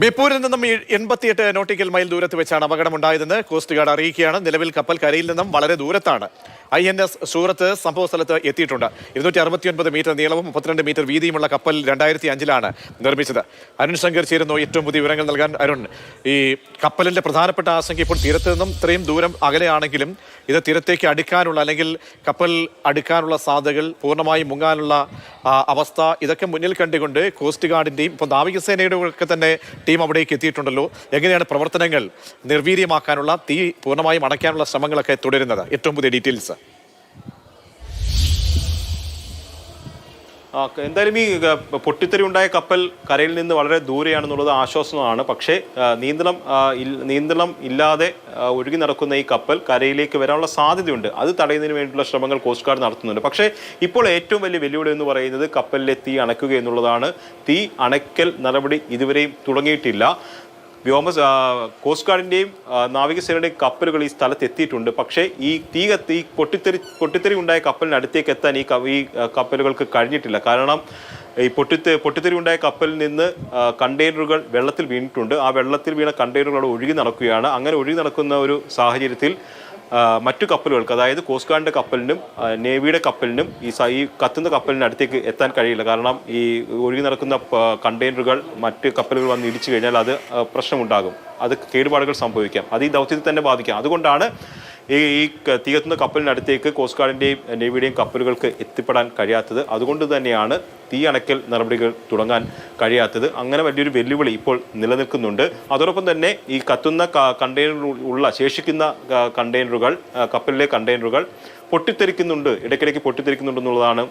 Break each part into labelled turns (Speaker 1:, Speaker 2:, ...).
Speaker 1: ബേപ്പൂരിൽ നിന്നും എൺപത്തിയെട്ട് nautical mile ദൂരത്ത് വെച്ചാണ് അപകടമുണ്ടായതെന്ന് കോസ്റ്റ് ഗാർഡ് അറിയിക്കുകയാണ്. നിലവിൽ കപ്പൽ കരയിൽ നിന്നും വളരെ ദൂരത്താണ്. ഐ എൻ എസ് സൂറത്ത് സംഭവ സ്ഥലത്ത് എത്തിയിട്ടുണ്ട്. ഇരുന്നൂറ്റി അറുപത്തിയൊൻപത് മീറ്റർ നീളവും മുപ്പത്തിരണ്ട് മീറ്റർ വീതിയുമുള്ള കപ്പൽ രണ്ടായിരത്തി അഞ്ചിലാണ് നിർമ്മിച്ചത്. അരുൺ ശങ്കർ ചേരുന്നു ഏറ്റവും പുതിയ വിവരങ്ങൾ നൽകാൻ. അരുൺ ഈ കപ്പലിന്റെ പ്രധാനപ്പെട്ട ആശങ്ക ഇപ്പോൾ തീരത്ത് നിന്നും ഇത്രയും ദൂരം അകലെയാണെങ്കിലും ഇത് തീരത്തേക്ക് അടുക്കാനുള്ള അല്ലെങ്കിൽ കപ്പൽ അടുക്കാനുള്ള സാധ്യതകൾ പൂർണമായും മുങ്ങാനുള്ള അവസ്ഥ ഇതൊക്കെ മുന്നിൽ കണ്ടുകൊണ്ട് കോസ്റ്റ് ഗാർഡിന്റെയും ഇപ്പോൾ നാവികസേനയുടെ ഒക്കെ തന്നെ ടീം അവിടേക്ക് എത്തിയിട്ടുണ്ടല്ലോ. എങ്ങനെയാണ് പ്രവർത്തനങ്ങൾ നിർവീര്യമാക്കാനുള്ള തീ പൂർണമായും അടയ്ക്കാനുള്ള ശ്രമങ്ങളൊക്കെ തുടരുന്നത്? ഏറ്റവും പുതിയ ഡീറ്റെയിൽസ്.
Speaker 2: എന്തായാലും ഈ പൊട്ടിത്തെറി ഉണ്ടായ കപ്പൽ കരയിൽ നിന്ന് വളരെ ദൂരെയാണെന്നുള്ളത് ആശ്വാസമാണ്. പക്ഷേ നീന്തണം നീന്തണം ഇല്ലാതെ ഒഴുകി നടക്കുന്ന ഈ കപ്പൽ കരയിലേക്ക് വരാനുള്ള സാധ്യതയുണ്ട്. അത് തടയുന്നതിന് വേണ്ടിയുള്ള ശ്രമങ്ങൾ കോസ്റ്റ് ഗാർഡ് നടത്തുന്നുണ്ട്. പക്ഷേ ഇപ്പോൾ ഏറ്റവും വലിയ വെല്ലുവിളി എന്ന് പറയുന്നത് കപ്പലിലെ തീ അണയ്ക്കുക എന്നുള്ളതാണ്. തീ അണയ്ക്കൽ നടപടി ഇതുവരെയും തുടങ്ങിയിട്ടില്ല. വ്യോമ കോസ്റ്റ് ഗാർഡിന്റെയും നാവികസേനയുടെയും കപ്പലുകൾ ഈ സ്ഥലത്ത് എത്തിയിട്ടുണ്ട്. പക്ഷേ ഈ തീ കത്തി പൊട്ടിത്തെറി പൊട്ടിത്തെറി ഉണ്ടായ കപ്പലിന് അടുത്തേക്ക് എത്താൻ ഈ ഈ കപ്പലുകൾക്ക് കഴിഞ്ഞിട്ടില്ല. കാരണം ഈ പൊട്ടിത്തെ പൊട്ടിത്തെറി ഉണ്ടായ കപ്പലിൽ നിന്ന് കണ്ടെയ്നറുകൾ വെള്ളത്തിൽ വീണിട്ടുണ്ട്. ആ വെള്ളത്തിൽ വീണ കണ്ടെയ്നറുകൾ ഒഴുകി നടക്കുകയാണ്. അങ്ങനെ ഒഴുകി നടക്കുന്ന ഒരു സാഹചര്യത്തിൽ മറ്റു കപ്പലുകൾക്ക് അതായത് കോസ്റ്റ് ഗാർഡിന്റെ കപ്പലിനും നേവിയുടെ കപ്പലിനും ഈ ഈ കത്തുന്ന കപ്പലിന് അടുത്തേക്ക് എത്താൻ കഴിയില്ല. കാരണം ഈ ഒഴുകി നടക്കുന്ന കണ്ടെയ്നറുകൾ മറ്റ് കപ്പലുകൾ വന്ന് ഇടിച്ചു കഴിഞ്ഞാൽ അത് പ്രശ്നമുണ്ടാകും. അത് കേടുപാടുകൾ സംഭവിക്കാം. അത് ഈ ദൗത്യത്തെ തന്നെ ബാധിക്കാം. അതുകൊണ്ടാണ് ഈ ഈ ക- തീ കത്തുന്ന കപ്പലിനടുത്തേക്ക് കോസ്റ്റ് ഗാർഡിന്റെയും നേവിയുടെയും കപ്പലുകൾക്ക് എത്തിപ്പെടാൻ കഴിയാത്തത്. അതുകൊണ്ട് തന്നെയാണ് തീ അണയ്ക്കൽ നടപടികൾ തുടങ്ങാൻ കഴിയാത്തത്. അങ്ങനെ വലിയൊരു വെല്ലുവിളി ഇപ്പോൾ നിലനിൽക്കുന്നുണ്ട്. അതോടൊപ്പം തന്നെ ഈ കത്തുന്ന കണ്ടെയ്നർ ഉള്ള ശേഷിക്കുന്ന കണ്ടെയ്നറുകൾ കപ്പലിലെ കണ്ടെയ്നറുകൾ പൊട്ടിത്തെറിക്കുന്നുണ്ട്. ഇടയ്ക്കിടയ്ക്ക് പൊട്ടിത്തെറിക്കുന്നുണ്ടെന്നുള്ളതാണ്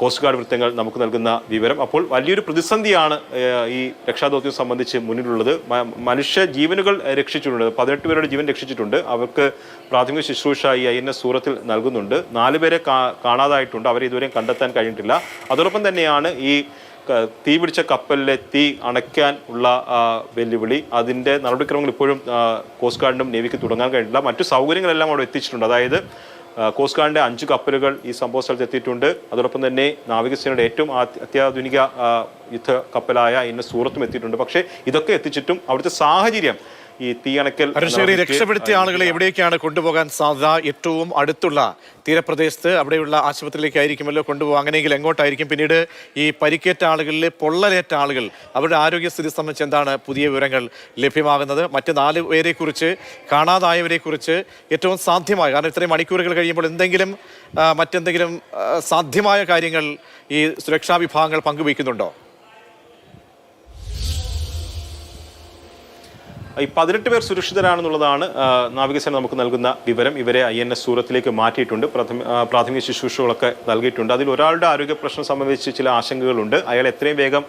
Speaker 2: കോസ്റ്റ് ഗാർഡ് വൃത്തങ്ങൾ നമുക്ക് നൽകുന്ന വിവരം. അപ്പോൾ വലിയൊരു പ്രതിസന്ധിയാണ് ഈ രക്ഷാദൗത്യം സംബന്ധിച്ച് മുന്നിലുള്ളത്. മനുഷ്യ ജീവനുകൾ രക്ഷിച്ചിട്ടുണ്ട്. പതിനെട്ട് പേരുടെ ജീവൻ രക്ഷിച്ചിട്ടുണ്ട്. അവർക്ക് പ്രാഥമിക ശുശ്രൂഷ ഈ ഐ എൻ എസ് സൂറത്തിൽ നൽകുന്നുണ്ട്. നാല് പേരെ കാണാതായിട്ടുണ്ട്. അവരെ ഇതുവരെയും കണ്ടെത്താൻ കഴിഞ്ഞിട്ടില്ല. അതോടൊപ്പം തന്നെയാണ് ഈ തീ പിടിച്ച കപ്പലിലെ തീ അണയ്ക്കാൻ ഉള്ള വെല്ലുവിളി. അതിന്റെ നടപടിക്രമങ്ങൾ ഇപ്പോഴും കോസ്റ്റ് ഗാർഡിനും നേവിക്ക് തുടങ്ങാൻ കഴിഞ്ഞിട്ടില്ല. മറ്റു സൗകര്യങ്ങളെല്ലാം അവിടെ എത്തിച്ചിട്ടുണ്ട്. അതായത് കോസ്റ്റ് ഗാർഡിന്റെ അഞ്ച് കപ്പലുകൾ ഈ സംഭവ സ്ഥലത്ത് എത്തിയിട്ടുണ്ട്. അതോടൊപ്പം തന്നെ നാവികസേനയുടെ ഏറ്റവും അത്യാധുനിക യുദ്ധ കപ്പലായ ഇന്ന് സൂറത്തും എത്തിയിട്ടുണ്ട്. പക്ഷേ ഇതൊക്കെ എത്തിച്ചിട്ടും അവിടുത്തെ സാഹചര്യം ഈ തീയണക്കൽ
Speaker 1: രക്ഷപ്പെടുത്തിയ ആളുകളെ എവിടേക്കാണ് കൊണ്ടുപോകാൻ സാധ്യത? ഏറ്റവും അടുത്തുള്ള തീരപ്രദേശത്ത് അവിടെയുള്ള ആശുപത്രിയിലേക്കായിരിക്കുമല്ലോ കൊണ്ടുപോകുക അങ്ങനെയെങ്കിൽ എങ്ങോട്ടായിരിക്കും? പിന്നീട് ഈ പരിക്കേറ്റ ആളുകളിൽ പൊള്ളലേറ്റ ആളുകൾ അവരുടെ ആരോഗ്യസ്ഥിതി സംബന്ധിച്ച് എന്താണ് പുതിയ വിവരങ്ങൾ ലഭ്യമാകുന്നത്? മറ്റ് നാല് പേരെക്കുറിച്ച് കാണാതായവരെക്കുറിച്ച് കാണാതായവരെ കുറിച്ച് ഏറ്റവും സാധ്യമായ കാരണം ഇത്രയും മണിക്കൂറുകൾ കഴിയുമ്പോൾ എന്തെങ്കിലും മറ്റെന്തെങ്കിലും സാധ്യമായ കാര്യങ്ങൾ ഈ സുരക്ഷാ വിഭാഗങ്ങൾ പങ്കുവയ്ക്കുന്നുണ്ടോ?
Speaker 2: ഈ പതിനെട്ട് പേർ സുരക്ഷിതരാണെന്നുള്ളതാണ് നാവികസേന നമുക്ക് നൽകുന്ന വിവരം. ഇവരെ ഐ എൻ എസ് സൂറത്തിലേക്ക് മാറ്റിയിട്ടുണ്ട്. പ്രഥമ പ്രാഥമിക ശുശ്രൂഷകളൊക്കെ നൽകിയിട്ടുണ്ട്. അതിൽ ഒരാളുടെ ആരോഗ്യ പ്രശ്നം സംബന്ധിച്ച് ചില ആശങ്കകളുണ്ട്. അയാൾ എത്രയും വേഗം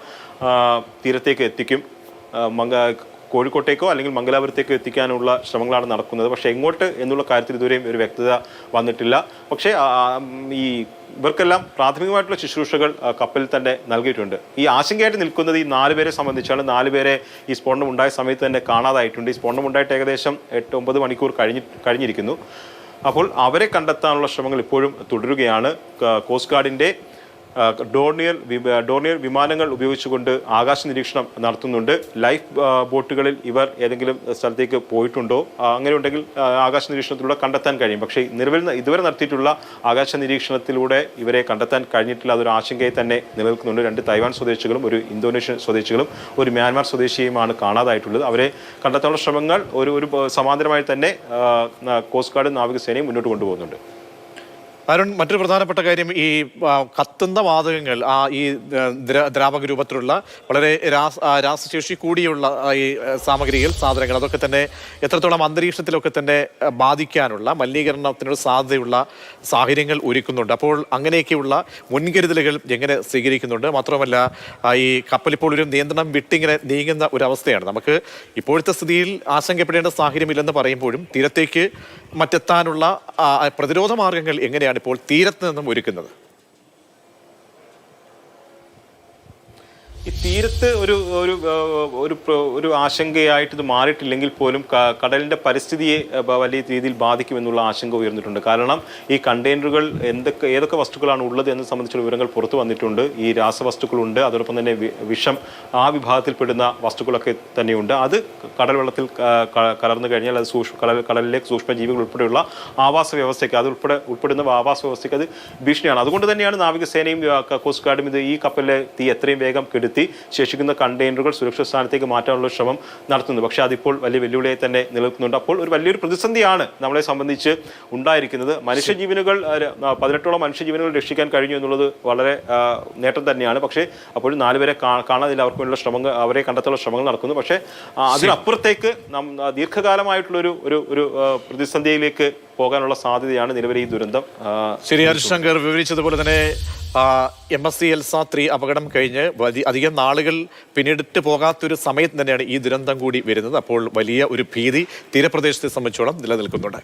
Speaker 2: തീരത്തേക്ക് എത്തിക്കും. മംഗ കോഴിക്കോട്ടേക്കോ അല്ലെങ്കിൽ മംഗലാപുരത്തേക്കോ എത്തിക്കാനുള്ള ശ്രമങ്ങളാണ് നടക്കുന്നത്. പക്ഷേ എങ്ങോട്ട് എന്നുള്ള കാര്യത്തിൽ ഇതുവരെയും ഒരു വ്യക്തത വന്നിട്ടില്ല. പക്ഷേ ഈ ഇവർക്കെല്ലാം പ്രാഥമികമായിട്ടുള്ള ശുശ്രൂഷകൾ കപ്പലിൽ തന്നെ നൽകിയിട്ടുണ്ട്. ഈ ആശങ്കയായിട്ട് നിൽക്കുന്നത് ഈ നാല് പേരെ സംബന്ധിച്ചാണ്. നാല് പേരെ ഈ സ്ഫോടനം ഉണ്ടായ സമയത്ത് തന്നെ കാണാതായിട്ടുണ്ട്. ഈ സ്ഫോടനം ഉണ്ടായിട്ട് ഏകദേശം എട്ട് ഒമ്പത് മണിക്കൂർ കഴിഞ്ഞി കഴിഞ്ഞിരിക്കുന്നു. അപ്പോൾ അവരെ കണ്ടെത്താനുള്ള ശ്രമങ്ങൾ ഇപ്പോഴും തുടരുകയാണ്. കോസ്റ്റ് ഗാർഡിന്റെ ആ, ഡോണിയർ വിമാനങ്ങൾ ഉപയോഗിച്ചുകൊണ്ട് ആകാശ നിരീക്ഷണം നടത്തുന്നുണ്ട്. ലൈഫ് ബോട്ടുകളിൽ ഇവർ ഏതെങ്കിലും സ്ഥലത്തേക്ക് പോയിട്ടുണ്ടോ? അങ്ങനെ ഉണ്ടെങ്കിൽ ആകാശ നിരീക്ഷണത്തിലൂടെ കണ്ടെത്താൻ കഴിയും. പക്ഷേ നിലവിൽ ഇതുവരെ നടത്തിയിട്ടുള്ള ആകാശ നിരീക്ഷണത്തിലൂടെ ഇവരെ കണ്ടെത്താൻ കഴിഞ്ഞിട്ടില്ല. അതൊരു ആശങ്കയെ തന്നെ നിലനിൽക്കുന്നുണ്ട്. രണ്ട് തൈവാൻ സ്വദേശികളും ഒരു ഇന്തോനേഷ്യൻ സ്വദേശികളും ഒരു മ്യാൻമാർ സ്വദേശിയുമാണ് കാണാതായിട്ടുള്ളത്. അവരെ കണ്ടെത്താനുള്ള ശ്രമങ്ങൾ ഒരു ഒരു സമാന്തരമായി തന്നെ കോസ്റ്റ് ഗാർഡ് നാവികസേനയും മുന്നോട്ട് കൊണ്ടുപോകുന്നുണ്ട്.
Speaker 1: അരുൺ മറ്റൊരു പ്രധാനപ്പെട്ട കാര്യം ഈ കത്തുന്ന വാതകങ്ങൾ ആ ഈ ദ്ര- ദ്രാവക രൂപത്തിലുള്ള വളരെ രാസ രാസശേഷി കൂടിയുള്ള ഈ സാമഗ്രികൾ സാധനങ്ങൾ അതൊക്കെ തന്നെ എത്രത്തോളം അന്തരീക്ഷത്തിലൊക്കെ തന്നെ ബാധിക്കാനുള്ള മലിനീകരണത്തിനുള്ള സാധ്യതയുള്ള സാഹചര്യങ്ങൾ ഒരുക്കുന്നുണ്ട്. അപ്പോൾ അങ്ങനെയൊക്കെയുള്ള മുൻകരുതലുകൾ എങ്ങനെ സ്വീകരിക്കുന്നുണ്ട്? മാത്രമല്ല ഈ കപ്പലിപ്പോൾ ഒരു നിയന്ത്രണം വിട്ടിങ്ങനെ നീങ്ങുന്ന ഒരു അവസ്ഥയാണ് നമുക്ക് ഇപ്പോഴത്തെ സ്ഥിതിയിൽ ആശങ്കപ്പെടേണ്ട സാഹചര്യമില്ലെന്ന് പറയുമ്പോഴും തീരത്തേക്ക് മറ്റെത്താനുള്ള പ്രതിരോധ മാർഗങ്ങൾ എങ്ങനെയാണ് ഇപ്പോൾ തീരത്ത് നിന്നും ഒരുക്കുന്നത്?
Speaker 2: ഈ തീരത്ത് ഒരു ഒരു ഒരു ഒരു ആശങ്കയായിട്ട് ഇത് മാറിയിട്ടില്ലെങ്കിൽ പോലും കടലിന്റെ പരിസ്ഥിതിയെ വലിയ രീതിയിൽ ബാധിക്കുമെന്നുള്ള ആശങ്ക ഉയർന്നിട്ടുണ്ട്. കാരണം ഈ കണ്ടെയ്നറുകൾ എന്തൊക്കെ ഏതൊക്കെ വസ്തുക്കളാണ് ഉള്ളത് എന്ന് സംബന്ധിച്ചുള്ള വിവരങ്ങൾ പുറത്തു വന്നിട്ടുണ്ട്. ഈ രാസവസ്തുക്കളുണ്ട്. അതോടൊപ്പം തന്നെ വിഷം ആ വിഭാഗത്തിൽപ്പെടുന്ന വസ്തുക്കളൊക്കെ തന്നെയുണ്ട്. അത് കടൽ വെള്ളത്തിൽ കലർന്നു കഴിഞ്ഞാൽ അത് സൂക്ഷ്മ കടൽ കടലിലേക്ക് സൂക്ഷ്മജീവികൾ ഉൾപ്പെടെയുള്ള ആവാസ വ്യവസ്ഥയ്ക്ക് അത് ഉൾപ്പെടെ ഉൾപ്പെടുന്ന ആവാസ വ്യവസ്ഥയ്ക്ക് അത് ഭീഷണിയാണ്. അതുകൊണ്ട് തന്നെയാണ് നാവികസേനയും കോസ്റ്റ് ഗാർഡും ഇത് ഈ കപ്പലിലെ തീ എത്രയും വേഗം കെടുത്തി ശേഷിക്കുന്ന കണ്ടെയ്നറുകൾ സുരക്ഷിത സ്ഥാനത്തേക്ക് മാറ്റാനുള്ള ശ്രമം നടത്തുന്നു. പക്ഷേ അതിപ്പോൾ വലിയ വെല്ലുവിളിയായി തന്നെ നിലനിൽക്കുന്നുണ്ട്. അപ്പോൾ ഒരു വലിയൊരു പ്രതിസന്ധിയാണ് നമ്മളെ സംബന്ധിച്ച് ഉണ്ടായിരിക്കുന്നത്. മനുഷ്യജീവനുകൾ പതിനെട്ടോളം മനുഷ്യജീവനുകൾ രക്ഷിക്കാൻ കഴിഞ്ഞു എന്നുള്ളത് വളരെ നേട്ടം തന്നെയാണ്. പക്ഷേ അപ്പോഴും നാലുപേരെ കാണാതില്ല. അവർക്ക് വേണ്ടിയുള്ള ശ്രമങ്ങൾ അവരെ കണ്ടെത്താനുള്ള ശ്രമങ്ങൾ നടക്കുന്നു. പക്ഷേ അതിനപ്പുറത്തേക്ക് നം ആ, ദീർഘകാലമായിട്ടുള്ള ഒരു ഒരു പ്രതിസന്ധിയിലേക്ക് പോകാനുള്ള സാധ്യതയാണ് നിലവിലെ ഈ ദുരന്തം
Speaker 1: ശരി ഹരിശങ്കർ വിവരിച്ചതുപോലെ തന്നെ M S C Elsa three അപകടം കഴിഞ്ഞ് വലിയ അധികം നാളുകൾ പിന്നിട്ട് പോകാത്തൊരു സമയത്ത് തന്നെയാണ് ഈ ദുരന്തം കൂടി വരുന്നത്. അപ്പോൾ വലിയ ഒരു ഭീതി തീരപ്രദേശത്തെ സംബന്ധിച്ചോളം നിലനിൽക്കുന്നുണ്ട്.